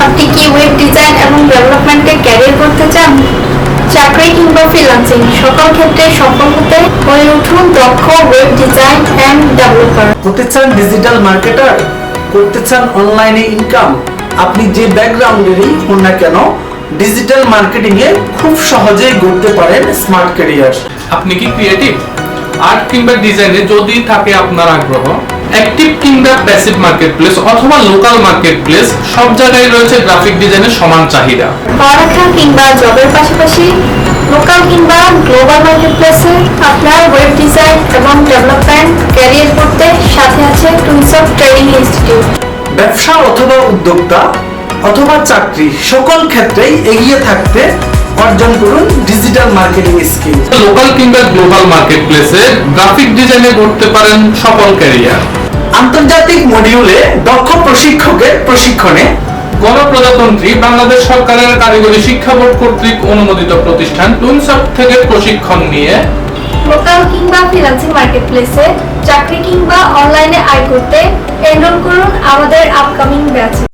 আপনি কি web design এবং ডেভেলপমেন্টে ক্যারিয়ার করতে চান? চাকরি কিংবা ফ্রিল্যান্সিং সকল ক্ষেত্রে সফল হতে হয়ে উঠুন দক্ষ ওয়েব ডিজাইন অ্যান্ড ডেভেলপার হতে চান ডিজিটাল মার্কেটার করতে চান অনলাইনে ইনকাম আপনি যে ব্যাকগ্রাউন্ডেরই হন না কেন ডিজিটাল মার্কেটিং এ খুব সহজেই গড়তে পারেন স্মার্ট ক্যারিয়ার আপনি কি ক্রিয়েটিভ আর্ট কিংবা ডিজাইনে যদি থাকে আপনার আগ্রহ অ্যাক্টিভ কিংবা প্যাসিভ মার্কেট প্লেস অথবা লোকাল মার্কেট প্লেস সব জায়গায় রয়েছে গ্রাফিক ডিজাইনের সমান চাহিদা। পড়ালেখা কিংবা জবের পাশাপাশি লোকাল কিংবা গ্লোবাল মার্কেট প্লেসে আপনার ওয়েব ডিজাইন এবং ডেভেলপমেন্ট ক্যারিয়ার করতে সাথে আছে টুলস অফ ট্রেনিং ইনস্টিটিউট ব্যবসা অথবা উদ্যোক্তা অথবা চাকরি সকল ক্ষেত্রেই এগিয়ে থাকতে অর্জন করুন ডিজিটাল মার্কেটিং স্কিল লোকাল কিংবা গ্লোবাল মার্কেট প্লেসে গ্রাফিক ডিজাইনে করতে পারেন সফল ক্যারিয়ার আন্তর্জাতিক মডিউলে দক্ষ প্রশিক্ষকের প্রশিক্ষণে গণপ্রজাতন্ত্রী বাংলাদেশ সরকারের কারিগরি শিক্ষা বোর্ড কর্তৃক অনুমোদিত প্রতিষ্ঠান টুনসফট থেকে প্রশিক্ষণ নিয়ে লোকাল কিংবা ফ্রিল্যান্সিং মার্কেটপ্লেসে চাকরি কিংবা অনলাইনে আয় করতে এনরোল করুন আমাদের আপকামিং ব্যাচে